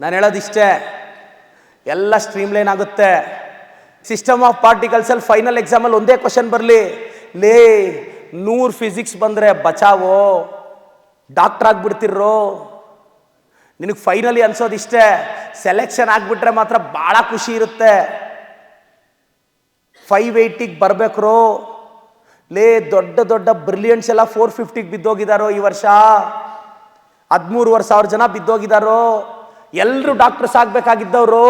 ನಾನು ಹೇಳೋದಿಷ್ಟೇ. ಎಲ್ಲ ಸ್ಟ್ರೀಮ್ಲೈನ್ ಆಗುತ್ತೆ. ಸಿಸ್ಟಮ್ ಆಫ್ ಪಾರ್ಟಿಕಲ್ಸಲ್ಲಿ ಫೈನಲ್ ಎಕ್ಸಾಮಲ್ಲಿ ಒಂದೇ ಕ್ವಶನ್ ಬರಲಿ. ಲೇ, ನೂರು ಫಿಸಿಕ್ಸ್ ಬಂದರೆ ಬಚಾವೋ? ಡಾಕ್ಟರ್ ಆಗಿಬಿಡ್ತಿರೋ ನಿನಗೆ ಫೈನಲಿ ಅನ್ಸೋದಿಷ್ಟೇ. ಸೆಲೆಕ್ಷನ್ ಆಗಿಬಿಟ್ರೆ ಮಾತ್ರ ಭಾಳ ಖುಷಿ ಇರುತ್ತೆ. ಫೈವ್ ಏಯ್ಟಿಗೆ ಬರಬೇಕ್ರೋ? ಲೇ, ದೊಡ್ಡ ದೊಡ್ಡ ಬ್ರಿಲಿಯನ್ಸ್ ಎಲ್ಲ ಫೋರ್ ಫಿಫ್ಟಿಗೆ ಬಿದ್ದೋಗಿದಾರೋ ಈ ವರ್ಷ? ಹದಿಮೂರುವರೆ ಸಾವಿರ ಜನ ಬಿದ್ದೋಗಿದಾರೋ? ಎಲ್ಲರೂ ಡಾಕ್ಟರ್ಸ್ ಆಗಬೇಕಾಗಿದ್ದವರು.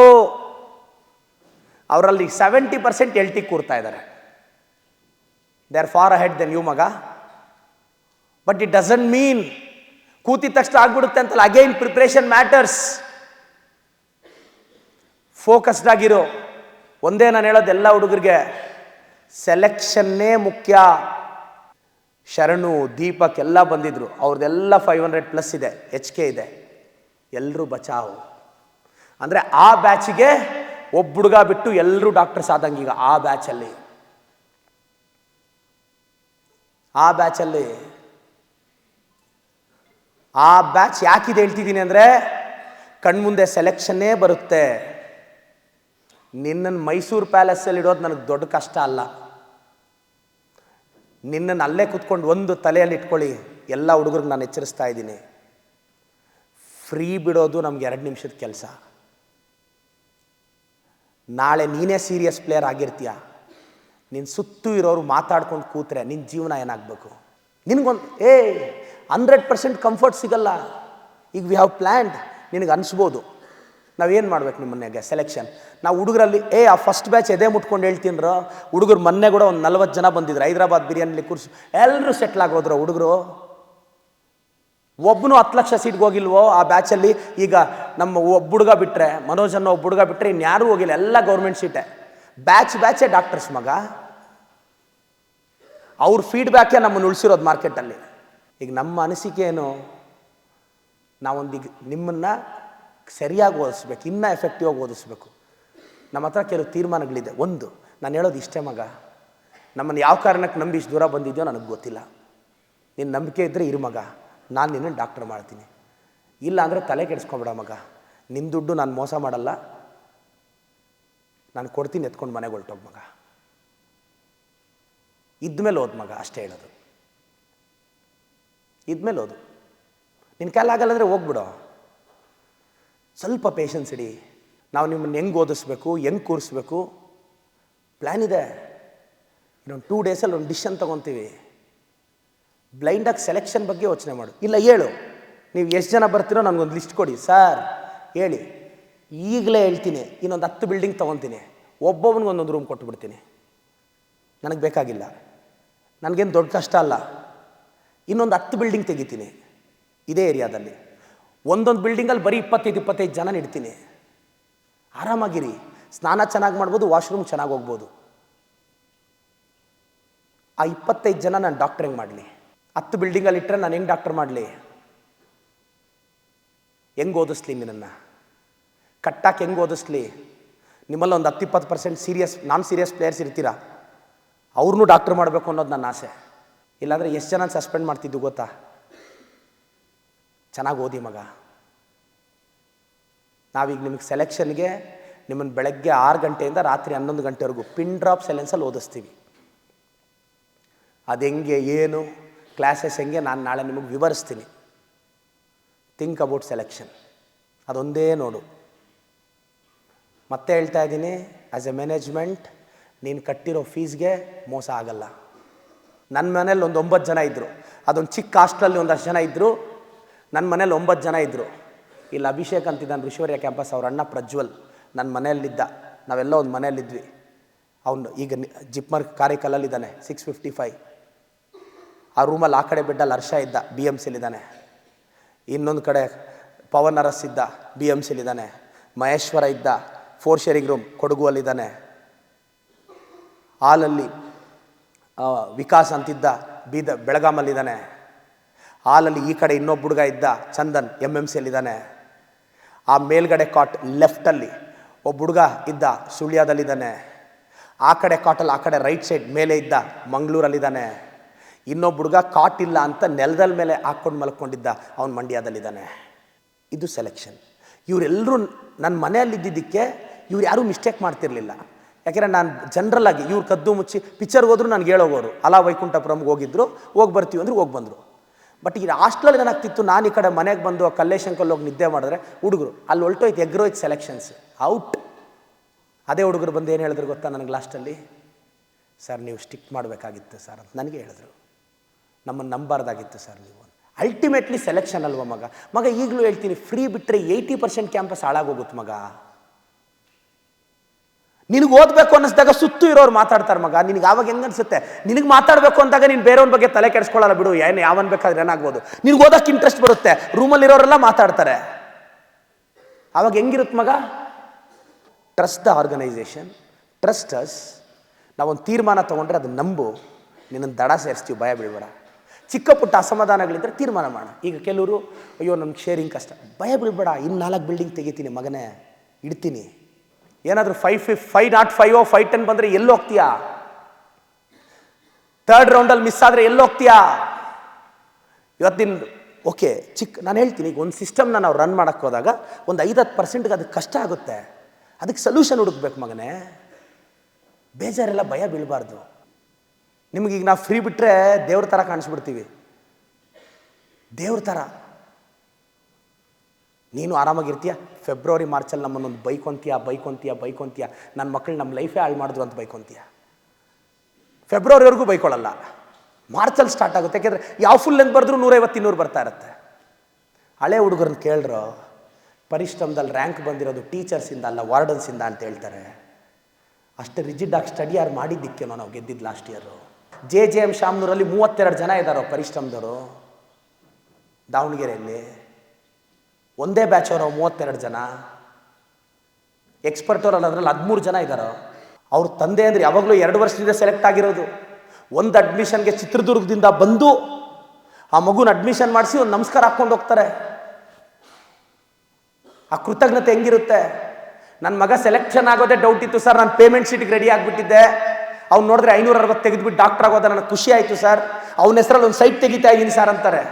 ಅವರಲ್ಲಿ ಸೆವೆಂಟಿ ಪರ್ಸೆಂಟ್ ಎಲ್ ಟಿ ಕೂರ್ತಾ ಇದ್ದಾರೆ they are far ahead then you ಮಗ. ಬಟ್ ಇಟ್ ಡಸಂಟ್ ಮೀನ್ ಕೂತಿದ ತಕ್ಷಣ ಆಗ್ಬಿಡುತ್ತೆ ಅಂತಲ್ಲ ಅಗೈನ್ ಪ್ರಿಪ್ರೇಷನ್ ಮ್ಯಾಟರ್ಸ್ ಫೋಕಸ್ಡ್ ಆಗಿರೋ. ಒಂದೇ ನಾನು ಹೇಳೋದು ಎಲ್ಲ ಹುಡುಗರಿಗೆ ಸೆಲೆಕ್ಷನ್ನೇ ಮುಖ್ಯ. ಶರಣು, ದೀಪಕ್ ಎಲ್ಲ ಬಂದಿದ್ರು. ಅವ್ರದ್ದೆಲ್ಲ ಫೈವ್ ಹಂಡ್ರೆಡ್ ಪ್ಲಸ್ ಇದೆ ಎಚ್ ಕೆ ಇದೆ. ಎಲ್ಲರೂ ಬಚಾವು. ಅಂದರೆ ಆ ಬ್ಯಾಚಿಗೆ ಒಬ್ಬ ಹುಡುಗ ಬಿಟ್ಟು ಎಲ್ಲರೂ ಡಾಕ್ಟರ್ಸ್ ಆದಂಗೀಗ ಆ ಬ್ಯಾಚಲ್ಲಿ. ಆ ಬ್ಯಾಚಲ್ಲಿ. ಆ ಬ್ಯಾಚ್ ಯಾಕಿದೆ ಹೇಳ್ತಿದ್ದೀನಿ ಅಂದರೆ ಕಣ್ಮುಂದೆ ಸೆಲೆಕ್ಷನ್ನೇ ಬರುತ್ತೆ. ನಿನ್ನನ್ನು ಮೈಸೂರು ಪ್ಯಾಲೇಸಲ್ಲಿ ಇಡೋದು ನನಗೆ ದೊಡ್ಡ ಕಷ್ಟ ಅಲ್ಲ. ನಿನ್ನನ್ನು ಅಲ್ಲೇ ಕೂತ್ಕೊಂಡು ಒಂದು ತಲೆಯಲ್ಲಿ ಇಟ್ಕೊಳ್ಳಿ, ಎಲ್ಲ ಹುಡುಗರಿಗೆ ನಾನು ಎಚ್ಚರಿಸ್ತಾ ಇದ್ದೀನಿ. ಫ್ರೀ ಬಿಡೋದು ನಮ್ಗೆ ಎರಡು ನಿಮಿಷದ ಕೆಲಸ. ನಾಳೆ ನೀನೇ ಸೀರಿಯಸ್ ಪ್ಲೇಯರ್ ಆಗಿರ್ತೀಯ. ನಿನ್ನ ಸುತ್ತು ಇರೋರು ಮಾತಾಡ್ಕೊಂಡು ಕೂತ್ರೆ ನಿನ್ನ ಜೀವನ ಏನಾಗಬೇಕು? ನಿನಗೊಂದು, ಏ ಹಂಡ್ರೆಡ್ ಪರ್ಸೆಂಟ್ ಕಂಫರ್ಟ್ ಸಿಗಲ್ಲ. ಈಗ ವಿ ಹ್ಯಾವ್ ಪ್ಲ್ಯಾಂಡ್ ನಿನಗೆ ಅನಿಸ್ಬೋದು. ನಾವೇನು ಮಾಡ್ಬೇಕು ನಿಮ್ಮ ಮನೆಗೆ? ಸೆಲೆಕ್ಷನ್ ನಾವು ಹುಡುಗರಲ್ಲಿ, ಏ, ಆ ಫಸ್ಟ್ ಬ್ಯಾಚ್ ಎದೆ ಮುಟ್ಕೊಂಡು ಹೇಳ್ತೀನ್ರೋ? ಹುಡುಗರು ಮೊನ್ನೆ ಕೂಡ ಒಂದು ನಲ್ವತ್ತು ಜನ ಬಂದಿದ್ರು. ಹೈದರಾಬಾದ್ ಬಿರಿಯಾನಿಲಿ ಕೂರಿಸಿ. ಎಲ್ಲರೂ ಸೆಟ್ಲ್ ಆಗೋದ್ರು ಹುಡುಗರು. ಒಬ್ಬನು ಹತ್ತು ಲಕ್ಷ ಸೀಟ್ಗೆ ಹೋಗಿಲ್ವೋ ಆ ಬ್ಯಾಚಲ್ಲಿ ಈಗ ನಮ್ಮ ಒಬ್ಬ ಹುಡುಗ ಬಿಟ್ಟರೆ ಮನೋಜ್ ಅನ್ನೋ ಒಬ್ಬ ಹುಡುಗ ಬಿಟ್ಟರೆ ಇನ್ಯಾರೂ ಹೋಗಿಲ್ಲ, ಎಲ್ಲ ಗೌರ್ಮೆಂಟ್ ಸೀಟೆ ಬ್ಯಾಚ್ ಬ್ಯಾಚೇ ಡಾಕ್ಟರ್ಸ್ ಮಗ. ಅವ್ರ ಫೀಡ್ಬ್ಯಾಕೇ ನಮ್ಮನ್ನು ಉಳಿಸಿರೋದು ಮಾರ್ಕೆಟಲ್ಲಿ ಈಗ ನಮ್ಮ ಅನಿಸಿಕೆ ಏನು? ನಾವೊಂದೀಗ ನಿಮ್ಮನ್ನು ಸರಿಯಾಗಿ ಓದಿಸ್ಬೇಕು, ಇನ್ನೂ ಎಫೆಕ್ಟಿವ್ ಆಗಿ ಓದಿಸ್ಬೇಕು. ನಮ್ಮ ಹತ್ರ ಕೆಲವು ತೀರ್ಮಾನಗಳಿದೆ. ಒಂದು, ನಾನು ಹೇಳೋದು ಇಷ್ಟೇ ಮಗ. ನಮ್ಮನ್ನು ಯಾವ ಕಾರಣಕ್ಕೆ ನಂಬಿ ಇಷ್ಟು ದೂರ ಬಂದಿದ್ಯೋ ನನಗೆ ಗೊತ್ತಿಲ್ಲ. ನಿನ್ನ ನಂಬಿಕೆ ಇದ್ದರೆ ಇರು ಮಗ. ನಾನು ನಿನ್ನ ಡಾಕ್ಟರ್ ಮಾಡ್ತೀನಿ. ಇಲ್ಲ ಅಂದರೆ ತಲೆ ಕೆಡಿಸ್ಕೊಬೇಡ ಮಗ. ನಿನ್ನ ದುಡ್ಡು ನಾನು ಮೋಸ ಮಾಡಲ್ಲ. ನಾನು ಕೊಡ್ತೀನಿ ಎತ್ಕೊಂಡು ಮನೆಗೆ ಹೊಲ್ಟೋಗ ಮಗ. ಇದ್ಮೇಲೆ ಓದ್ ಮಗ, ಅಷ್ಟೇ ಹೇಳೋದು. ಇದ್ಮೇಲೆ ಓದು ನಿನ್ನ ಕೈಲಾಗಲ್ಲ ಅಂದರೆ ಹೋಗ್ಬಿಡು. ಸ್ವಲ್ಪ ಪೇಷನ್ಸ್ ಇಡಿ. ನಾವು ನಿಮ್ಮನ್ನು ಹೆಂಗೆ ಓದಿಸ್ಬೇಕು, ಹೆಂಗೆ ಕೂರಿಸ್ಬೇಕು? ಪ್ಲ್ಯಾನ್ ಇದೆ. ಇನ್ನೊಂದು ಟೂ ಡೇಸಲ್ಲಿ ಒಂದು ಡಿಶನ್ ತೊಗೊತೀವಿ. ಬ್ಲೈಂಡಾಗಿ ಸೆಲೆಕ್ಷನ್ ಬಗ್ಗೆ ಯೋಚನೆ ಮಾಡು. ಇಲ್ಲ, ಹೇಳು. ನೀವು ಎಷ್ಟು ಜನ ಬರ್ತೀರೋ ನನಗೊಂದು ಲಿಸ್ಟ್ ಕೊಡಿ. ಸರ್ ಹೇಳಿ. ಈಗಲೇ ಹೇಳ್ತೀನಿ, ಇನ್ನೊಂದು ಹತ್ತು ಬಿಲ್ಡಿಂಗ್ ತೊಗೊತೀನಿ. ಒಬ್ಬೊಬ್ಬನಿಗೆ ಒಂದೊಂದು ರೂಮ್ ಕೊಟ್ಬಿಡ್ತೀನಿ. ನನಗೆ ಬೇಕಾಗಿಲ್ಲ. ನನಗೇನು ದೊಡ್ಡ ಕಷ್ಟ ಅಲ್ಲ. ಇನ್ನೊಂದು ಹತ್ತು ಬಿಲ್ಡಿಂಗ್ ತೆಗಿತೀನಿ. ಇದೇ ಏರಿಯಾದಲ್ಲಿ. ಒಂದೊಂದು ಬಿಲ್ಡಿಂಗಲ್ಲಿ ಬರೀ ಇಪ್ಪತ್ತೈದು ಇಪ್ಪತ್ತೈದು ಜನ ಇಡ್ತೀನಿ ಆರಾಮಾಗಿರಿ. ಸ್ನಾನ ಚೆನ್ನಾಗಿ ಮಾಡ್ಬೋದು ವಾಶ್ರೂಮ್ ಚೆನ್ನಾಗಿ ಹೋಗ್ಬೋದು. ಆ ಇಪ್ಪತ್ತೈದು ಜನ ನಾನು ಡಾಕ್ಟ್ರಿಂಗ್ ಮಾಡಲಿ. ಹತ್ತು ಬಿಲ್ಡಿಂಗಲ್ಲಿ ಇಟ್ಟರೆ ನಾನು ಹೆಂಗೆ ಡಾಕ್ಟರ್ ಮಾಡಲಿ? ಹೆಂಗೆ ಓದಿಸ್ಲಿ ನಿನ್ನನ್ನು? ಕಟ್ಟಾಕಿ ಹೆಂಗೆ ಓದಿಸ್ಲಿ? ನಿಮ್ಮಲ್ಲಿ ಒಂದು ಹತ್ತು ಇಪ್ಪತ್ತು percent serious non serious players ಇರ್ತೀರಾ? ಅವ್ರನ್ನೂ ಡಾಕ್ಟರ್ ಮಾಡಬೇಕು ಅನ್ನೋದು ನನ್ನ ಆಸೆ. ಇಲ್ಲಾಂದರೆ ಎಷ್ಟು ಜನ ಸಸ್ಪೆಂಡ್ ಮಾಡ್ತಿದ್ದು ಗೊತ್ತಾ? ಚೆನ್ನಾಗಿ ಓದಿ ಮಗ. ನಾವೀಗ ನಿಮಗೆ ಸೆಲೆಕ್ಷನ್ಗೆ ನಿಮ್ಮನ್ನು ಬೆಳಗ್ಗೆ ಆರು ಗಂಟೆಯಿಂದ ರಾತ್ರಿ ಹನ್ನೊಂದು ಗಂಟೆವರೆಗೂ ಪಿನ್ ಡ್ರಾಪ್ ಸೆಲೆನ್ಸಲ್ಲಿ ಓದಿಸ್ತೀವಿ. ಅದು ಹೆಂಗೆ, ಏನು? ಕ್ಲಾಸಸ್ ಹೆಂಗೆ ನಾನು ನಾಳೆ ನಿಮಗೆ ವಿವರಿಸ್ತೀನಿ. ಥಿಂಕ್ ಅಬೌಟ್ ಸೆಲೆಕ್ಷನ್ ಅದೊಂದೇ ನೋಡು. ಮತ್ತೆ ಹೇಳ್ತಾ ಇದ್ದೀನಿ ಆ್ಯಸ್ ಎ ಮ್ಯಾನೇಜ್ಮೆಂಟ್ ನೀನು ಕಟ್ಟಿರೋ ಫೀಸ್ಗೆ ಮೋಸ ಆಗಲ್ಲ. ನನ್ನ ಮನೇಲಿ ಒಂದು ಒಂಬತ್ತು ಜನ ಇದ್ದರು ಅದೊಂದು ಚಿಕ್ಕ ಹಾಸ್ಟೆಲಲ್ಲಿ ಒಂದಷ್ಟು ಜನ ಇದ್ದರು ನನ್ನ ಮನೇಲಿ ಒಂಬತ್ತು ಜನ ಇದ್ದರು ಇಲ್ಲಿ ಅಭಿಷೇಕ್ ಅಂತಿದ್ದಾನೆ ಋಷಿವರ್ಯ ಕ್ಯಾಂಪಸ್, ಅವ್ರ ಅಣ್ಣ ಪ್ರಜ್ವಲ್. ನನ್ನ ಮನೆಯಲ್ಲಿದ್ದ. ನಾವೆಲ್ಲ ಒಂದು ಮನೆಯಲ್ಲಿದ್ವಿ. ಅವನು ಈಗ ಜಿಪ್ಮರ್ ಕಾರಿಕಲ್ಲಲ್ಲಿದ್ದಾನೆ ಸಿಕ್ಸ್ ಫಿಫ್ಟಿ ಫೈವ್ ಆ ರೂಮಲ್ಲಿ ಆ ಕಡೆ ಬೆಡ್ಡಲ್ಲಿ ಹರ್ಷ ಇದ್ದ ಬಿ ಎಂ ಸಿಲಿದ್ದಾನೆ ಇನ್ನೊಂದು ಕಡೆ ಪವನ್ ಅರಸ್ ಇದ್ದ ಬಿ ಎಂ ಸಿಲಿದ್ದಾನೆ ಮಹೇಶ್ವರ ಇದ್ದ ಫೋರ್ ಶೇರಿಂಗ್ ರೂಮ್ ಕೊಡಗುವಲ್ಲಿದ್ದಾನೆ. ಹಾಲಲ್ಲಿ ವಿಕಾಸ್ ಅಂತಿದ್ದ, ಬೀದ, ಬೆಳಗಾಮಲ್ಲಿದ್ದಾನೆ. ಹಾಲಲ್ಲಿ ಈ ಕಡೆ ಇನ್ನೊಬ್ಬ ಹುಡುಗ ಇದ್ದ, ಚಂದನ್ ಎಂ ಎಂ ಸಿಯಲ್ಲಿದ್ದಾನೆ ಆ ಮೇಲ್ಗಡೆ ಕಾಟ್ ಲೆಫ್ಟಲ್ಲಿ ಒಬ್ಬ ಹುಡುಗ ಇದ್ದ, ಸುಳ್ಯದಲ್ಲಿದ್ದಾನೆ. ಆ ಕಡೆ ಕಾಟಲ್ಲಿ ಆ ಕಡೆ ರೈಟ್ ಸೈಡ್ ಮೇಲೆ ಇದ್ದ, ಮಂಗಳೂರಲ್ಲಿದ್ದಾನೆ. ಇನ್ನೊಬ್ಬ ಹುಡುಗ ಕಾಟ್ ಇಲ್ಲ ಅಂತ ನೆಲದ ಮೇಲೆ ಹಾಕ್ಕೊಂಡು ಮಲ್ಕೊಂಡಿದ್ದ ಅವನು ಮಂಡ್ಯದಲ್ಲಿದ್ದಾನೆ. ಇದು ಸೆಲೆಕ್ಷನ್ ಇವರೆಲ್ಲರೂ ನನ್ನ ಮನೆಯಲ್ಲಿದ್ದಿದ್ದಕ್ಕೆ ಇವ್ರು ಯಾರೂ ಮಿಸ್ಟೇಕ್ ಮಾಡ್ತಿರ್ಲಿಲ್ಲ. ಯಾಕೆಂದರೆ ನಾನು ಜನರಲ್ ಆಗಿ ಇವ್ರು ಕದ್ದು ಮುಚ್ಚಿ ಪಿಕ್ಚರ್ಗೆ ಹೋದ್ರು ನನಗೆ ಹೇಳೋಗೋರು. ಅಲಾ ವೈಕುಂಠಪುರಮ್ಗೆ ಹೋಗಿದ್ರು, ಹೋಗಿ ಬರ್ತೀವಿ ಅಂದ್ರೆ ಹೋಗಿ ಬಂದರು. ಬಟ್ ಈಗ ಹಾಸ್ಟ್ಲಲ್ಲಿ ಏನಾಗ್ತಿತ್ತು, ನಾನು ಈ ಕಡೆ ಮನೆಗೆ ಬಂದು ಕಲ್ಲೇಶಂಕಲ್ಲಿ ಹೋಗಿ ನಿದ್ದೆ ಮಾಡಿದ್ರೆ ಹುಡುಗರು, ಅಲ್ಲಿ ಹೊಲ್ಟೋಯ್ತು ಎಗ್ರೋಯ್ತು ಸೆಲೆಕ್ಷನ್ಸ್ ಔಟ್ ಅದೇ ಹುಡುಗರು ಬಂದು ಏನು ಹೇಳಿದ್ರು ಗೊತ್ತಾ ನನಗೆ ಲಾಸ್ಟಲ್ಲಿ ಸರ್ ನೀವು ಸ್ಟಿಕ್ ಮಾಡಬೇಕಾಗಿತ್ತು ಸರ್ ಅಂತ ನನಗೆ ಹೇಳಿದ್ರು. ನಮ್ಮನ್ನು ನಂಬಾರ್ದಾಗಿತ್ತು ಸರ್ ನೀವು. ಅಲ್ಟಿಮೇಟ್ಲಿ ಸೆಲೆಕ್ಷನ್ ಅಲ್ವ ಮಗ? ಮಗ, ಈಗಲೂ ಹೇಳ್ತೀನಿ ಫ್ರೀ ಬಿಟ್ಟರೆ ಏಯ್ಟಿ ಪರ್ಸೆಂಟ್ ಕ್ಯಾಂಪಸ್ ಹಾಳಾಗೋಗುತ್ತೆ ಮಗ. ನಿನಗೆ ಓದಬೇಕು ಅನ್ನಿಸ್ದಾಗ ಸುತ್ತು ಇರೋರು ಮಾತಾಡ್ತಾರೆ ಮಗ. ನಿನಗೆ ಆವಾಗ ಹೆಂಗೆ ಅನಿಸುತ್ತೆ? ನಿನಗೆ ಮಾತಾಡಬೇಕು ಅಂದಾಗ ನೀನು ಬೇರೆಯವ್ರ ಬಗ್ಗೆ ತಲೆ ಕೆಡಿಸ್ಕೊಳ್ಳಲ್ಲ ಬಿಡು. ಏನು, ಯಾವನ್ ಬೇಕಾದ್ರೆ ಏನಾಗ್ಬೋದು ನಿನಗೆ ಓದೋಕ್ಕೆ ಇಂಟ್ರೆಸ್ಟ್ ಬರುತ್ತೆ. ರೂಮಲ್ಲಿರೋರೆಲ್ಲ ಮಾತಾಡ್ತಾರೆ. ಆವಾಗ ಹೆಂಗಿರುತ್ತೆ ಮಗ? Trust the organisation trust us ನಾವೊಂದು ತೀರ್ಮಾನ ತೊಗೊಂಡ್ರೆ ಅದು ನಂಬು. ನಿನ್ನನ್ನು ದಡ ಸೇರಿಸ್ತೀವಿ. ಭಯ ಬೀಳ್ಬೇಡ ಚಿಕ್ಕ ಪುಟ್ಟ ಅಸಮಾಧಾನಗಳಿದ್ದರೆ ತೀರ್ಮಾನ ಮಾಡೋಣ ಈಗ ಕೆಲವರು, ಅಯ್ಯೋ, ನಮ್ಗೆ ಶೇರಿಂಗ್ ಕಷ್ಟ. ಭಯ ಬಿಡಬೇಡ ಇನ್ನು ನಾಲ್ಕು ಬಿಲ್ಡಿಂಗ್ ತೆಗಿತೀನಿ ಮಗನೇ, ಇಡ್ತೀನಿ. ಏನಾದರೂ five ಫಿಫ್ five not five five ten ಬಂದರೆ ಎಲ್ಲಿ ಹೋಗ್ತೀಯಾ? ಥರ್ಡ್ ರೌಂಡಲ್ಲಿ ಮಿಸ್ ಆದರೆ ಎಲ್ಲಿ ಹೋಗ್ತೀಯಾ? ಇವತ್ತಿನ ಓಕೆ ಚಿಕ್ಕ ನಾನು ಹೇಳ್ತೀನಿ, ಈಗ ಒಂದು ಸಿಸ್ಟಮ್ನ ನಾವು ರನ್ ಮಾಡೋಕ್ಕೆ ಹೋದಾಗ ಒಂದು ಐದತ್ತು ಪರ್ಸೆಂಟ್ಗೆ ಅದಕ್ಕೆ ಕಷ್ಟ ಆಗುತ್ತೆ. ಅದಕ್ಕೆ ಸೊಲ್ಯೂಷನ್ ಹುಡುಕ್ಬೇಕು ಮಗನೇ. ಬೇಜಾರೆಲ್ಲ ಭಯ ಬೀಳಬಾರ್ದು. ನಿಮಗೀಗ ನಾವು ಫ್ರೀ ಬಿಟ್ಟರೆ ದೇವ್ರ ಥರ ಕಾಣಿಸ್ಬಿಡ್ತೀವಿ. ದೇವ್ರ ಥರ ನೀನು ಆರಾಮಾಗಿರ್ತೀಯ? ಫೆಬ್ರವರಿ ಮಾರ್ಚಲ್ಲಿ ನಮ್ಮನ್ನೊಂದು ಬೈಕೊಂತೀಯ ಬೈಕ್ ಬೈಕೊಂತೀಯ. ನನ್ನ ಮಕ್ಕಳು ನಮ್ಮ ಲೈಫೇ ಹಾಳು ಮಾಡಿದ್ರು ಅಂತ ಬೈಕೊಂತೀಯ. ಫೆಬ್ರವರಿವರೆಗೂ ಬೈಕೊಳ್ಳಲ್ಲ ಮಾರ್ಚಲ್ಲಿ ಸ್ಟಾರ್ಟ್ ಆಗುತ್ತೆ. ಯಾಕೆಂದರೆ ಯಾವ ಫುಲ್ ಲೆಂತ್ ಬರೆದ್ರೂ ನೂರೈವತ್ತು, ಇನ್ನೂರು ಬರ್ತಾ ಇರುತ್ತೆ. ಹಳೆ ಹುಡುಗರನ್ನ ಕೇಳ್ರೋ, ಪರಿಶ್ರಮದಲ್ಲಿ ರ್ಯಾಂಕ್ ಬಂದಿರೋದು ಟೀಚರ್ಸಿಂದ ಅಲ್ಲ ವಾರ್ಡನ್ಸಿಂದ ಅಂತ ಹೇಳ್ತಾರೆ. ಅಷ್ಟು ರಿಜಿಡ್ ಆಗಿ ಸ್ಟಡಿ ಯಾರು ಮಾಡಿದ್ದಕ್ಕೇನೋ ನಾವು ಗೆದ್ದಿದ್ದು last year J J M ಶಾಮ್ನೂರಲ್ಲಿ ಮೂವತ್ತೆರಡು ಜನ ಇದ್ದಾರೆ ಪರಿಶ್ರಮದವರು. ದಾವಣಗೆರೆಯಲ್ಲಿ. ಒಂದೇ ಬ್ಯಾಚ್ ಅವರು ಮೂವತ್ತೆರಡು ಜನ. ಎಕ್ಸ್ಪರ್ಟ್ ಅವರಲ್ಲಿ ಅದರಲ್ಲಿ ಹದಿಮೂರು ಜನ ಇದ್ದಾರೋ ಅವ್ರ. ತಂದೆ ಅಂದರೆ ಯಾವಾಗಲೂ ಎರಡು ವರ್ಷದಿಂದ ಸೆಲೆಕ್ಟ್ ಆಗಿರೋದು. ಒಂದು ಅಡ್ಮಿಷನ್ಗೆ ಚಿತ್ರದುರ್ಗದಿಂದ ಬಂದು ಆ ಮಗುನ ಅಡ್ಮಿಷನ್ ಮಾಡಿಸಿ ಒಂದು ನಮಸ್ಕಾರ ಹಾಕ್ಕೊಂಡು ಹೋಗ್ತಾರೆ. ಆ ಕೃತಜ್ಞತೆ ಹೆಂಗಿರುತ್ತೆ? ನನ್ನ ಮಗ ಸೆಲೆಕ್ಷನ್ ಆಗೋದೇ ಡೌಟ್ ಇತ್ತು ಸರ್, ನಾನು ಪೇಮೆಂಟ್ ಶೀಟ್ಗೆ ರೆಡಿ ಆಗಿಬಿಟ್ಟಿದ್ದೆ. ಅವ್ನು ನೋಡಿದ್ರೆ ಐನೂರ ಅರವತ್ತು ತೆಗೆದುಬಿಟ್ಟು ಡಾಕ್ಟರ್ ಆಗೋದ ನನಗೆ ಖುಷಿ ಆಯಿತು ಸರ್. ಅವನ ಹೆಸರಲ್ಲಿ ಒಂದು ಸೈಟ್ ತೆಗಿತಾ ಇದ್ದೀನಿ ಸರ್ ಅಂತಾರೆ.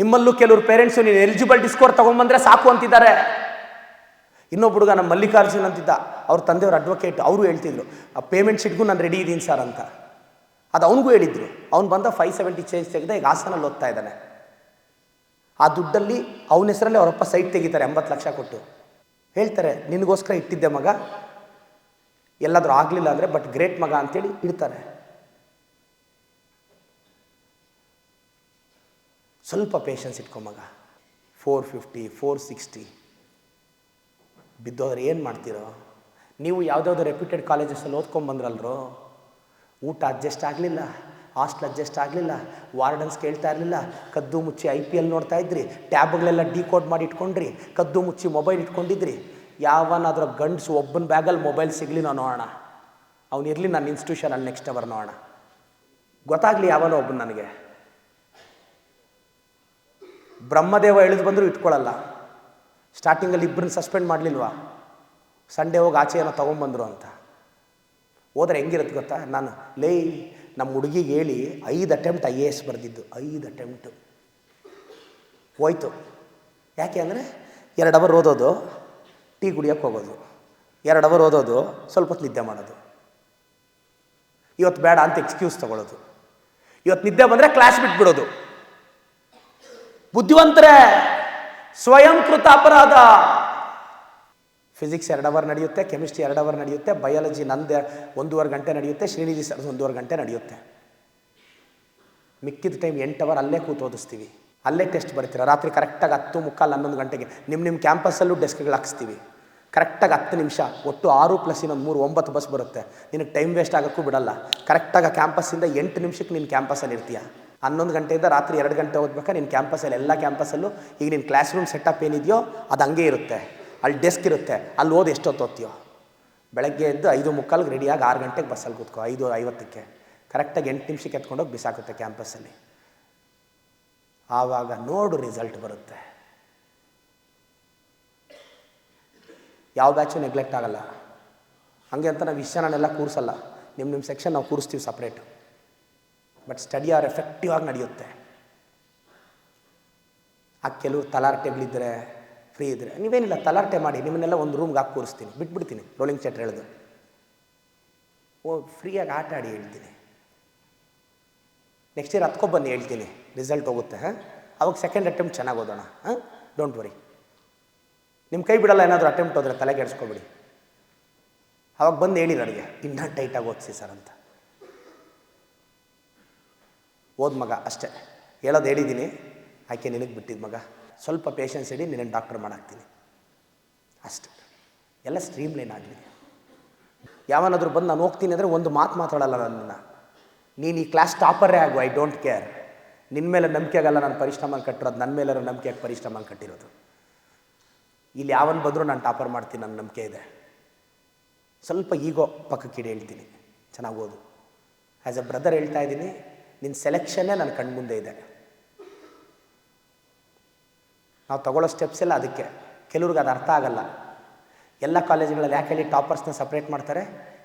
ನಿಮ್ಮಲ್ಲೂ ಕೆಲವರು ಪೇರೆಂಟ್ಸು ನೀನು ಎಲಿಜಿಬಲ್ ಡಿಸ್ಕೋರ್ ತೊಗೊಂಬಂದ್ರೆ ಸಾಕು ಅಂತಿದ್ದಾರೆ. ಇನ್ನೊಬ್ಬ ಹುಡುಗ ನಮ್ಮ ಮಲ್ಲಿಕಾರ್ಜುನ್ ಅಂತಿದ್ದ. ಅವ್ರ ತಂದೆಯವ್ರ ಅಡ್ವೊಕೇಟ್ ಅವರು ಹೇಳ್ತಿದ್ರು, ಆ ಪೇಮೆಂಟ್ ಶೀಟ್ಗೂ ನಾನು ರೆಡಿ ಇದ್ದೀನಿ ಸರ್ ಅಂತ. ಅದು ಅವನಿಗೂ ಹೇಳಿದ್ರು. ಅವ್ನು ಬಂದ ಫೈವ್ ಸೆವೆಂಟಿ ಚೇಂಜ್ ತೆಗೆದ ಈಗ ಹಾಸನಲ್ಲಿ ಓದ್ತಾ ಇದ್ದಾನೆ. ಆ ದುಡ್ಡಲ್ಲಿ ಅವನ ಹೆಸರಲ್ಲಿ ಅವರಪ್ಪ ಸೈಟ್ ತೆಗಿತಾರೆ, ಎಂಬತ್ತು ಲಕ್ಷ ಕೊಟ್ಟು. ಹೇಳ್ತಾರೆ, ನಿನಗೋಸ್ಕರ ಇಟ್ಟಿದ್ದೆ ಮಗ. ಎಲ್ಲಾದರೂ ಆಗಲಿಲ್ಲ ಅಂದರೆ ಬಟ್ ಗ್ರೇಟ್ ಮಗ ಅಂತೇಳಿ ಇಡ್ತಾರೆ. ಸ್ವಲ್ಪ ಪೇಷನ್ಸ್ ಇಟ್ಕೊ ಮಗ. ಫೋರ್ ಫಿಫ್ಟಿ ಫೋರ್ ಸಿಕ್ಸ್ಟಿ ಬಿದ್ದೋದ್ರೆ ಏನು ಮಾಡ್ತೀರೋ? ನೀವು ಯಾವುದಾದ್ರು ರೆಪ್ಯೂಟೆಡ್ ಕಾಲೇಜಸಲ್ಲಿ ಓದ್ಕೊಂಬಂದ್ರಲ್ರೋ ಊಟ ಅಡ್ಜಸ್ಟ್ ಆಗಲಿಲ್ಲ ಹಾಸ್ಟೆಲ್ ಅಡ್ಜಸ್ಟ್ ಆಗಲಿಲ್ಲ ವಾರ್ಡನ್ಸ್ ಕೇಳ್ತಾ ಇರಲಿಲ್ಲ, ಕದ್ದು ಮುಚ್ಚಿ ಐ ಪಿ ಎಲ್ ನೋಡ್ತಾ ಇದ್ರಿ ಟ್ಯಾಬ್ಗಳೆಲ್ಲ ಡಿಕೋಡ್ ಮಾಡಿ ಇಟ್ಕೊಂಡ್ರಿ, ಕದ್ದು ಮುಚ್ಚಿ ಮೊಬೈಲ್ ಇಟ್ಕೊಂಡಿದ್ರಿ ಯಾವನಾದ್ರೂ ಗಂಡ್ಸು ಒಬ್ಬನ ಬ್ಯಾಗಲ್ಲಿ ಮೊಬೈಲ್ ಸಿಗಲಿ ನಾನು ನೋಡೋಣ. ಅವನು ಇರಲಿ ನನ್ನ ಇನ್ಸ್ಟಿಟ್ಯೂಷನಲ್ಲಿ ನೆಕ್ಸ್ಟ್ ಅವರ್ ನೋಡೋಣ. ಗೊತ್ತಾಗಲಿ ಯಾವನೋ ಒಬ್ಬನು ನನಗೆ. ಬ್ರಹ್ಮದೇವ ಇಳಿದು ಬಂದರೂ ಇಟ್ಕೊಳ್ಳಲ್ಲ ಸ್ಟಾರ್ಟಿಂಗಲ್ಲಿ ಇಬ್ಬರನ್ನ ಸಸ್ಪೆಂಡ್ ಮಾಡಲಿಲ್ವಾ? ಸಂಡೇ ಹೋಗಿ ಆಚೆ ಏನೋ ತೊಗೊಂಬಂದರು ಅಂತ. ಹೋದ್ರೆ ಹೆಂಗಿರುತ್ತೆ ಗೊತ್ತಾ? ನಾನು, ಲೇ ನಮ್ಮ ಹುಡುಗಿಗೆ ಹೇಳಿ ಐದು ಅಟೆಂಪ್ಟ್ ಐ ಎ ಎಸ್ ಬರೆದಿದ್ದು. ಐದು ಅಟೆಂಪ್ಟು ಹೋಯ್ತು. ಯಾಕೆ ಅಂದರೆ ಎರಡು ಅವರ್ ಓದೋದು. ಟೀ ಕುಡಿಯೋಕ್ಕೆ ಹೋಗೋದು. ಎರಡು ಅವರ್ ಓದೋದು, ಸ್ವಲ್ಪ ಹೊತ್ತು ನಿದ್ದೆ ಮಾಡೋದು. ಇವತ್ತು ಬೇಡ ಅಂತ ಎಕ್ಸ್ಕ್ಯೂಸ್ ತೊಗೊಳ್ಳೋದು. ಇವತ್ತು ನಿದ್ದೆ ಬಂದರೆ ಕ್ಲಾಸ್ ಬಿಟ್ಬಿಡೋದು. ಬುದ್ಧಿವಂತರೇ, ಸ್ವಯಂಕೃತ ಅಪರಾಧ. ಫಿಸಿಕ್ಸ್ ಎರಡು ಅವರ್ ನಡೆಯುತ್ತೆ ಕೆಮಿಸ್ಟ್ರಿ ಎರಡು ಅವರ್ ನಡೆಯುತ್ತೆ ಬಯಾಲಜಿ ನಂದೆ ಒಂದೂವರೆ ಗಂಟೆ ನಡೆಯುತ್ತೆ, ಶ್ರೀನಿಧಿ ಸರ್ ಒಂದೂವರೆ ಗಂಟೆ ನಡೆಯುತ್ತೆ. ಮಿಕ್ಕಿದ ಟೈಮ್ ಎಂಟು ಅವರ್ ಅಲ್ಲೇ ಕೂತು ಓದಿಸ್ತೀವಿ. ಅಲ್ಲೇ ಟೆಸ್ಟ್ ಬರ್ತೀರ. ರಾತ್ರಿ ಕರೆಕ್ಟಾಗಿ ಹತ್ತು ಮುಕ್ಕಾಲು ಹನ್ನೊಂದು ಗಂಟೆಗೆ. ನಿಮ್ಮ ನಿಮ್ಮ ಕ್ಯಾಂಪಸ್ಸಲ್ಲೂ ಡೆಸ್ಕ್ಗಳು ಹಾಕಿಸ್ತೀವಿ. ಕರೆಕ್ಟಾಗಿ ಹತ್ತು ನಿಮಿಷ, ಒಟ್ಟು ಆರು ಪ್ಲಸ್ ಇನ್ನೊಂದು ಮೂರು, ಒಂಬತ್ತು ಬಸ್ ಬರುತ್ತೆ. ನಿನಗೆ ಟೈಮ್ ವೇಸ್ಟ್ ಆಗೋಕ್ಕೂ ಬಿಡಲ್ಲ. ಕರೆಕ್ಟಾಗಿ ಕ್ಯಾಂಪಸ್ಸಿಂದ ಎಂಟು ನಿಮಿಷಕ್ಕೆ ನಿನ್ನ ಕ್ಯಾಂಪಸ್ಸಲ್ಲಿ ಇರ್ತೀಯ. ಹನ್ನೊಂದು ಗಂಟೆಯಿಂದ ರಾತ್ರಿ ಎರಡು ಗಂಟೆ ಓದ್ಬೇಕಾ ನಿನ್ನ ಕ್ಯಾಂಪಸ್ಸಲ್ಲಿ ಎಲ್ಲ ಕ್ಯಾಂಪಸ್ಸಲ್ಲೂ ಈಗ ನಿನ್ನ ಕ್ಲಾಸ್ ರೂಮ್ ಸೆಟಪ್ ಏನಿದೆಯೋ ಅದು ಹಂಗೆ ಇರುತ್ತೆ. ಅಲ್ಲಿ ಡೆಸ್ಕ್ ಇರುತ್ತೆ. ಅಲ್ಲಿ ಓದಿ ಎಷ್ಟೊತ್ತು ಓದ್ತೀಯೋ. ಬೆಳಗ್ಗೆ ಎದ್ದು ಐದು ಮುಕ್ಕಾಲ್ಗೆ ರೆಡಿಯಾಗಿ ಆರು ಗಂಟೆಗೆ ಬಸ್ಸಲ್ಲಿ ಕೂತ್ಕೋ. ಐದು ಐವತ್ತಕ್ಕೆ. ಕರೆಕ್ಟಾಗಿ ಎಂಟು ನಿಮಿಷಕ್ಕೆ ಎತ್ಕೊಂಡೋಗಿ ಬಿಸಾಕುತ್ತೆ ಕ್ಯಾಂಪಸ್ಸಲ್ಲಿ ಆವಾಗ ನೋಡು ರಿಸಲ್ಟ್ ಬರುತ್ತೆ. ಯಾವ ಬ್ಯಾಚು ನೆಗ್ಲೆಕ್ಟ್ ಆಗಲ್ಲ. ಹಾಗೆ ಅಂತ ನಾವು ಇಷ್ಟು ಜನನೆಲ್ಲ ಕೂರಿಸಲ್ಲ. ನಿಮ್ಮ ನಿಮ್ಮ ಸೆಕ್ಷನ್ ನಾವು ಕೂರಿಸ್ತೀವಿ separate but study are effective ಆಗಿ ನಡೆಯುತ್ತೆ. ಆ ಕೆಲವು ತಲಾರ್ಟೆಗಳಿದ್ದರೆ ಫ್ರೀ ಇದ್ದರೆ ನೀವೇನಿಲ್ಲ ತಲಾರ್ಟೆ ಮಾಡಿ, ನಿಮ್ಮನ್ನೆಲ್ಲ ಒಂದು ರೂಮ್ಗೆ ಹಾಕಿ ಕೂರಿಸ್ತೀನಿ. ಬಿಟ್ಬಿಡ್ತೀನಿ ರೋಲಿಂಗ್ ಚೇಟ್ರ್ ಎಳೆದು ಓ ಫ್ರೀಯಾಗಿ ಆಟ ಆಡಿ ಹೇಳ್ತೀನಿ. ನೆಕ್ಸ್ಟ್ ಇಯರ್ ಹತ್ಕೊಬನ್ನಿ ಹೇಳ್ತೀನಿ. ರಿಸಲ್ಟ್ ಹೋಗುತ್ತೆ, ಹಾಂ? ಅವಾಗ ಸೆಕೆಂಡ್ ಅಟೆಂಪ್ಟ್ ಚೆನ್ನಾಗಿ ಓದೋಣ, ಹಾಂ? ಡೋಂಟ್ ವರಿ ನಿಮ್ಮ ಕೈ ಬಿಡಲ್ಲ ಏನಾದರೂ ಅಟೆಂಪ್ಟ್ ಹೋದರೆ ತಲೆ ಕೆಡಿಸ್ಕೊಬಿಡಿ ಅವಾಗ ಬಂದು ಹೇಳಿ ನನಗೆ ಇನ್ನೂ ಟೈಟಾಗಿ ಓದಿಸಿ ಸರ್ ಅಂತ. ಓದ್ ಮಗ ಅಷ್ಟೇ. ಹೇಳೋದು ಹೇಳಿದ್ದೀನಿ ಆಕೆ ನಿನಗೆ ಬಿಟ್ಟಿದ್ದು ಮಗ. ಸ್ವಲ್ಪ ಪೇಷನ್ಸ್ ಇಡಿ ನಿನ್ನ ಡಾಕ್ಟರ್ ಮಾಡಾಕ್ತೀನಿ. ಅಷ್ಟೆ. ಎಲ್ಲ ಸ್ಟ್ರೀಮ್ ಲೈನ್ ಆಗಲಿ ಯಾವನಾದರೂ ಬಂದು ನಾನು ಹೋಗ್ತೀನಿ ಅಂದರೆ ಒಂದು ಮಾತು ಮಾತಾಡಲ್ಲ ನನ್ನನ್ನು. ನೀನು ಈ ಕ್ಲಾಸ್ ಟಾಪರೇ ಆಗು ಐ ಡೋಂಟ್ ಕೇರ್ ನಿನ್ನ ಮೇಲೆ ನಂಬಿಕೆ ಆಗಲ್ಲ, ನಾನು ಪರಿಶ್ರಮ ಕಟ್ಟಿರೋದು. ನನ್ನ ಮೇಲೆ ನಂಬಿಕೆಯಾಗಿ ಪರಿಶ್ರಮ ಕಟ್ಟಿರೋದು? ಇಲ್ಲಿ ಯಾವನ್ ಬಂದರೂ ನಾನು ಟಾಪರ್ ಮಾಡ್ತೀನಿ ನನ್ನ ನಂಬಿಕೆ ಇದೆ. ಸ್ವಲ್ಪ ಈಗೋ ಪಕ್ಕಕ್ಕಿಡಿ ಹೇಳ್ತೀನಿ. ಚೆನ್ನಾಗಿ ಓದು. ಆ್ಯಸ್ ಎ ಬ್ರದರ್ ಹೇಳ್ತಾ ಇದ್ದೀನಿ ನಿನ್ನ ಸೆಲೆಕ್ಷನ್ನೇ ನನ್ನ ಕಣ್ಮುಂದೆ ಇದೆ. ನಾವು ತಗೊಳ್ಳೋ ಸ್ಟೆಪ್ಸ್ ಎಲ್ಲ ಅದಕ್ಕೆ. ಕೆಲವ್ರಿಗೆ ಅದು ಅರ್ಥ ಆಗಲ್ಲ. ಎಲ್ಲ ಕಾಲೇಜುಗಳಲ್ಲಿ ಯಾಕೆ ಹೇಳಿ ಟಾಪರ್ಸ್ನ ಸಪ್ರೇಟ್ ಮಾಡ್ತಾರೆ?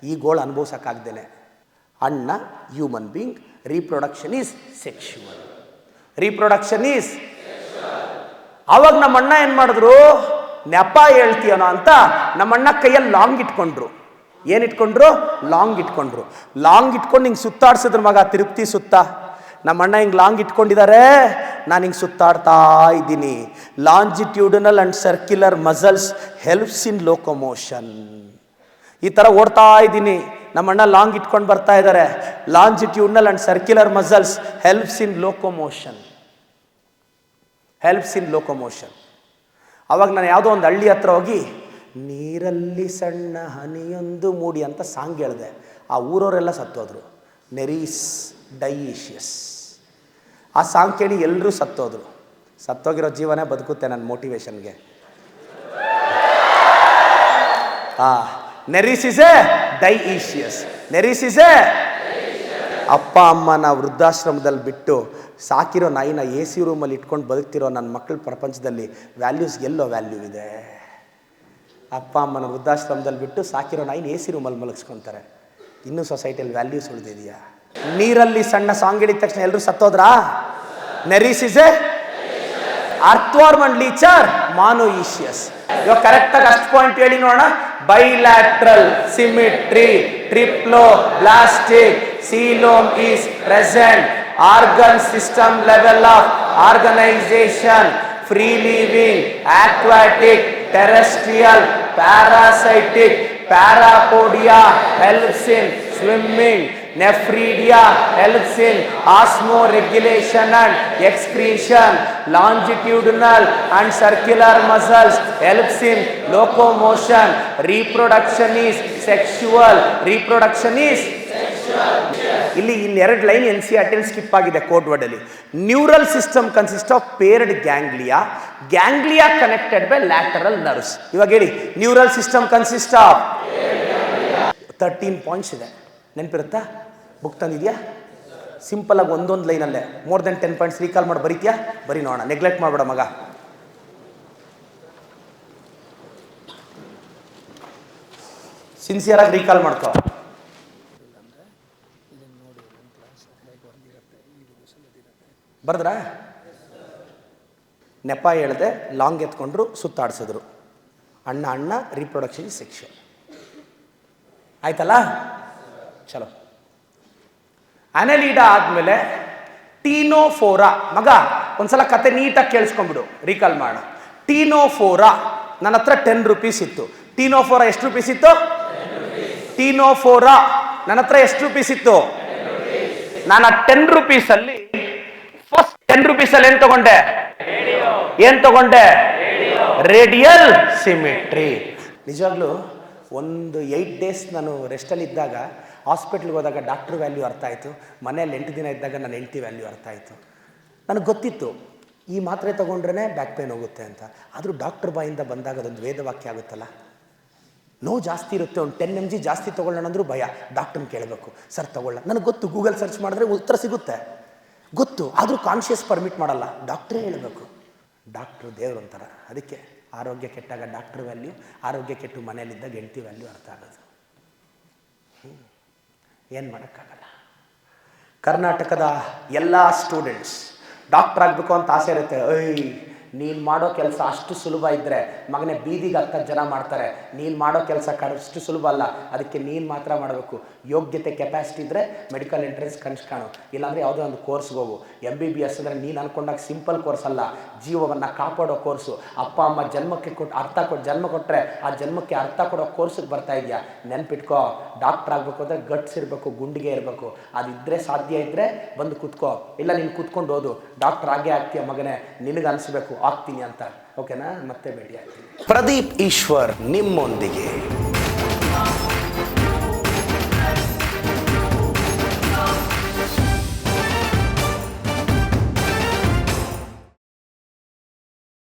ಈ ಗೋಳು ಅನುಭವಿಸೋಕ್ಕಾಗ್ದೇನೆ. ಅಣ್ಣ human being reproduction is sexual reproduction is ಅವಾಗ ನಮ್ಮ ಅಣ್ಣ ಏನು ಮಾಡಿದ್ರು? ನೆಪ ಹೇಳ್ತೀಯನೋ ಅಂತ ನಮ್ಮಣ್ಣ ಕೈಯಲ್ಲಿ ಲಾಂಗ್ ಇಟ್ಕೊಂಡ್ರು. ಏನು ಇಟ್ಕೊಂಡ್ರು? ಲಾಂಗ್ ಇಟ್ಕೊಂಡ್ರು. ಲಾಂಗ್ ಇಟ್ಕೊಂಡು ಹಿಂಗೆ ಸುತ್ತಾಡ್ಸಿದ್ರ ಮಗ ತಿರುಪ್ತಿ ಸುತ್ತ? ನಮ್ಮಣ್ಣ ಹಿಂಗೆ ಲಾಂಗ್ ಇಟ್ಕೊಂಡಿದ್ದಾರೆ ನಾನು ಹಿಂಗೆ ಸುತ್ತಾಡ್ತಾ ಇದ್ದೀನಿ. Longitudinal and circular muscles helps in locomotion ಈ ಥರ ಓಡ್ತಾ ಇದ್ದೀನಿ. ನಮ್ಮಣ್ಣ ಲಾಂಗ್ ಇಟ್ಕೊಂಡು ಬರ್ತಾ ಇದ್ದಾರೆ longitudinal and circular muscles helps in locomotion helps in locomotion ಅವಾಗ ನಾನು ಯಾವುದೋ ಒಂದು ಹಳ್ಳಿ ಹತ್ರ ಹೋಗಿ, ನೀರಲ್ಲಿ ಸಣ್ಣ ಹನಿಯೊಂದು ಮೂಡಿ ಅಂತ ಸಾಂಗ್ ಹೇಳಿದೆ. ಆ ಊರವರೆಲ್ಲ ಸತ್ತೋದ್ರು. ನೆರೀಸ್ ಡೈಯಿಷಿಯಸ್ ಆ ಸಾಂಗ್ ಕೇಳಿ ಎಲ್ಲರೂ ಸತ್ತೋದ್ರು. ಸತ್ತೋಗಿರೋ ಜೀವನೇ ಬದುಕುತ್ತೆ ನನ್ನ ಮೋಟಿವೇಶನ್ಗೆ ಆ ನೆರಿಸ್ ಇಸ್ ಎ ಅಪ್ಪ ಅಮ್ಮನ ವೃದ್ಧಾಶ್ರಮದಲ್ಲಿ ಬಿಟ್ಟು ಸಾಕಿರೋ ನಾಯಿನ ಎ ಸಿ ರೂಮಲ್ಲಿ ಇಟ್ಕೊಂಡು ಬದುಕ್ತಿರೋ ನನ್ನ ಮಕ್ಕಳ ಪ್ರಪಂಚದಲ್ಲಿ ವ್ಯಾಲ್ಯೂಸ್ ಎಲ್ಲೋ ವ್ಯಾಲ್ಯೂ ಇದೆ ಅಪ್ಪ ಅಮ್ಮನ ವೃದ್ಧಾಶ್ರಮದಲ್ಲಿ ಬಿಟ್ಟು ಸಾಕಿರೋ ನಾಯಿನ ಎ ಸಿ ರೂಮಲ್ಲಿ ಮಲಗಿಸ್ಕೊತಾರೆ ಇನ್ನೂ ಸೊಸೈಟಿಯಲ್ಲಿ ವ್ಯಾಲ್ಯೂಸ್ ಉಳಿದಿದೆಯಾ ನೀರಲ್ಲಿ ಸಣ್ಣ ಸಾಂಗ್ ಹಿಡಿದ ತಕ್ಷಣ ಎಲ್ಲರೂ ಸತ್ತೋದ್ರಾ ನೆರಿಸಿಸೆ ಅರ್ಥವಾರ್ಮ್ ಮಂಡ್ ಲೀಚರ್ ಮಾನೋ ಈಶಿಯಸ್ ಇವಾಗ ಕರೆಕ್ಟಾಗಿ ಅಷ್ಟು ಪಾಯಿಂಟ್ ಹೇಳಿ ನೋಡೋಣ bilateral symmetry triploblastic coelom is present organ system level of organisation free living aquatic terrestrial parasitic parapodia helps in swimming nephridia helps in osmoregulation and excretion longitudinal and circular muscles helps in locomotion reproduction is sexual reproduction is ಇಲ್ಲಿ ಇಲ್ಲಿ ಎರಡು line N C ಆರ್ಟಿಲ್ skip ಆಗಿದೆ code ವರ್ಡಲ್ಲಿ neural system consist of paired ganglia ganglia connected by lateral nerves ಇವಾಗ ಹೇಳಿ neural system consist of thirteen points ಇದೆ ನೆನಪಿರುತ್ತಾ book ತಂದಿದ್ಯಾ ಸಿಂಪಲ್ ಆಗಿ ಒಂದೊಂದು ಲೈನಲ್ಲೇ more then ten points recall ಮಾಡಿ. ಬರೀತ್ಯಾ? ಬರೀ ನೋಡೋಣ. ನೆಗ್ಲೆಕ್ಟ್ ಮಾಡಬೇಡ ಮಗ. ಸಿನ್ಸಿಯರ್ ಆಗಿ ರೀಕಾಲ್ ಮಾಡ್ಕೋ. ಬರ್ದ್ರಾ? ನೆಪ ಹೇಳದೆ ಲಾಂಗ್ ಎತ್ಕೊಂಡ್ರು, ಸುತ್ತಾಡಿಸಿದ್ರು. ಅಣ್ಣ ಅಣ್ಣ ರೀಪ್ರೊಡಕ್ಷನ್ ಸೆಕ್ಷನ್ ಆಯ್ತಲ್ಲ? ಚಲೋ. ಅನೆಲೀಡಾ ಆದಮೇಲೆ ಟೀನೋಫೋರಾ ಮಗ, ಒಂದ್ಸಲ ಕತೆ ನೀಟಾಗಿ ಕೇಳಿಸ್ಕೊಂಡ್ಬಿಡು ರೀಕಾಲ್ ಮಾಡ. ಟೀನೋಫೋರಾ ನನ್ನ ಹತ್ರ ಟೆನ್ ರುಪೀಸ್ ಇತ್ತು. ಟೀನೋಫೋರಾ ಎಷ್ಟು ರುಪೀಸ್ ಇತ್ತು? ಟೀನೋಫೋರಾ ನನ್ನ ಹತ್ರ ಎಷ್ಟು ರುಪೀಸ್ ಇತ್ತು? ನಾನು ಆ ಟೆನ್ ರುಪೀಸಲ್ಲಿ ಫಸ್ಟ್ ಟೆನ್ ರುಪೀಸಲ್ಲಿ ಏನು ತಗೊಂಡೆ? ಏನ್ ತಗೊಂಡೆ? ರೇಡಿಯಲ್ ಸಿಮೆಟ್ರಿ ನಿಜವಾಗ್ಲೂ ಒಂದು ಏಯ್ಟ್ ಡೇಸ್ ನಾನು ರೆಸ್ಟಲ್ಲಿ ಇದ್ದಾಗ ಹಾಸ್ಪಿಟ್ಲ್ಗೆ ಹೋದಾಗ ಡಾಕ್ಟ್ರ್ ವ್ಯಾಲ್ಯೂ ಅರ್ಥ ಆಯಿತು. ಮನೆಯಲ್ಲಿ ಎಂಟು ದಿನ ಇದ್ದಾಗ ನನ್ನ ಹೆಂಡತಿ ವ್ಯಾಲ್ಯೂ ಅರ್ಥ ಆಯಿತು. ನನಗೆ ಗೊತ್ತಿತ್ತು, ಈ ಮಾತ್ರೆ ತೊಗೊಂಡ್ರೇ ಬ್ಯಾಕ್ ಪೇನ್ ಹೋಗುತ್ತೆ ಅಂತ. ಆದರೂ ಡಾಕ್ಟ್ರ್ ಬಾಯಿಂದ ಬಂದಾಗ ಅದೊಂದು ವೇದವಾಕ್ಯ ಆಗುತ್ತಲ್ಲ? ನೋವು ಜಾಸ್ತಿ ಇರುತ್ತೆ, ಒಂದು ಟೆನ್ ಎಂ ಜಿ ಜಾಸ್ತಿ ತೊಗೊಳ್ಳೋಣ ಅಂದರೂ ಭಯ. ಡಾಕ್ಟ್ರನ್ನ ಕೇಳಬೇಕು. ಸರ್ ತೊಗೊಳ್ಳೋಣ ನನಗೆ ಗೊತ್ತು, ಗೂಗಲ್ ಸರ್ಚ್ ಮಾಡಿದ್ರೆ ಉತ್ತರ ಸಿಗುತ್ತೆ. ಗೊತ್ತು, ಆದರೂ ಕಾನ್ಷಿಯಸ್ ಪರ್ಮಿಟ್ ಮಾಡಲ್ಲ. ಡಾಕ್ಟ್ರೇ ಹೇಳಬೇಕು. ಡಾಕ್ಟ್ರು ದೇವ್ರು ಅಂತಾರ. ಅದಕ್ಕೆ ಆರೋಗ್ಯ ಕೆಟ್ಟಾಗ ಡಾಕ್ಟ್ರ್ ವ್ಯಾಲ್ಯೂ, ಆರೋಗ್ಯ ಕೆಟ್ಟು ಮನೇಲಿದ್ದಾಗ ಹೆಂಡತಿ ವ್ಯಾಲ್ಯೂ ಅರ್ಥ ಆಗೋದು. ಏನು ಮಾಡೋಕ್ಕಾಗಲ್ಲ. ಕರ್ನಾಟಕದ ಎಲ್ಲ ಸ್ಟೂಡೆಂಟ್ಸ್ ಡಾಕ್ಟ್ರ್ ಆಗಬೇಕು ಅಂತ ಆಸೆ ಇರುತ್ತೆ. ಐ ನೀನು ಮಾಡೋ ಕೆಲಸ ಅಷ್ಟು ಸುಲಭ ಇದ್ದರೆ ಮಗನೇ ಬೀದಿಗೆ ಹತ್ತ ಜನ ಮಾಡ್ತಾರೆ. ನೀನು ಮಾಡೋ ಕೆಲಸ ಅಷ್ಟು ಸುಲಭ ಅಲ್ಲ. ಅದಕ್ಕೆ ನೀನು ಮಾತ್ರ ಮಾಡಬೇಕು. ಯೋಗ್ಯತೆ ಕೆಪಾಸಿಟಿ ಇದ್ದರೆ ಮೆಡಿಕಲ್ ಎಂಟ್ರೆನ್ಸ್ ಕನ್ಸ್ ಕಾಣು. ಇಲ್ಲಾಂದರೆ ಯಾವುದೋ ಒಂದು ಕೋರ್ಸ್ಗೆ ಹೋಗು. ಎಂ ಬಿ ಬಿ ಎಸ್ ಅಂದರೆ ನೀನು ಅಂದ್ಕೊಂಡಾಗ ಸಿಂಪಲ್ ಕೋರ್ಸ್ ಅಲ್ಲ. ಜೀವವನ್ನು ಕಾಪಾಡೋ ಕೋರ್ಸು ಅಪ್ಪ, ಅಮ್ಮ ಜನ್ಮಕ್ಕೆ ಕೊಟ್ಟು ಅರ್ಥ ಕೊಟ್ಟು ಜನ್ಮ ಕೊಟ್ಟರೆ ಆ ಜನ್ಮಕ್ಕೆ ಅರ್ಥ ಕೊಡೋ ಕೋರ್ಸಿಗೆ ಬರ್ತಾ ಇದೆಯಾ? ನೆನ್ಪಿಟ್ಕೋ. ಡಾಕ್ಟರ್ ಆಗಬೇಕು ಅಂದರೆ ಗಟ್ಸ್ ಇರಬೇಕು, ಗುಂಡಿಗೆ ಇರಬೇಕು. ಅದಿದ್ದರೆ ಸಾಧ್ಯ ಇದ್ದರೆ ಬಂದು ಕುತ್ಕೋ. ಇಲ್ಲ ನೀನು ಕುತ್ಕೊಂಡು ಓದು. ಡಾಕ್ಟರ್ ಆಗೇ ಆಗ್ತೀಯ ಮಗನೇ. ನಿನಗೆ ಅನಿಸ್ಬೇಕು. ಆಗ್ತೀನಿ ಅಂತ. ಓಕೆನಾ ಮತ್ತೆ ಭೇಟಿ ಆಗ್ತೀನಿ. ಪ್ರದೀಪ್ ಈಶ್ವರ್ ನಿಮ್ಮೊಂದಿಗೆ.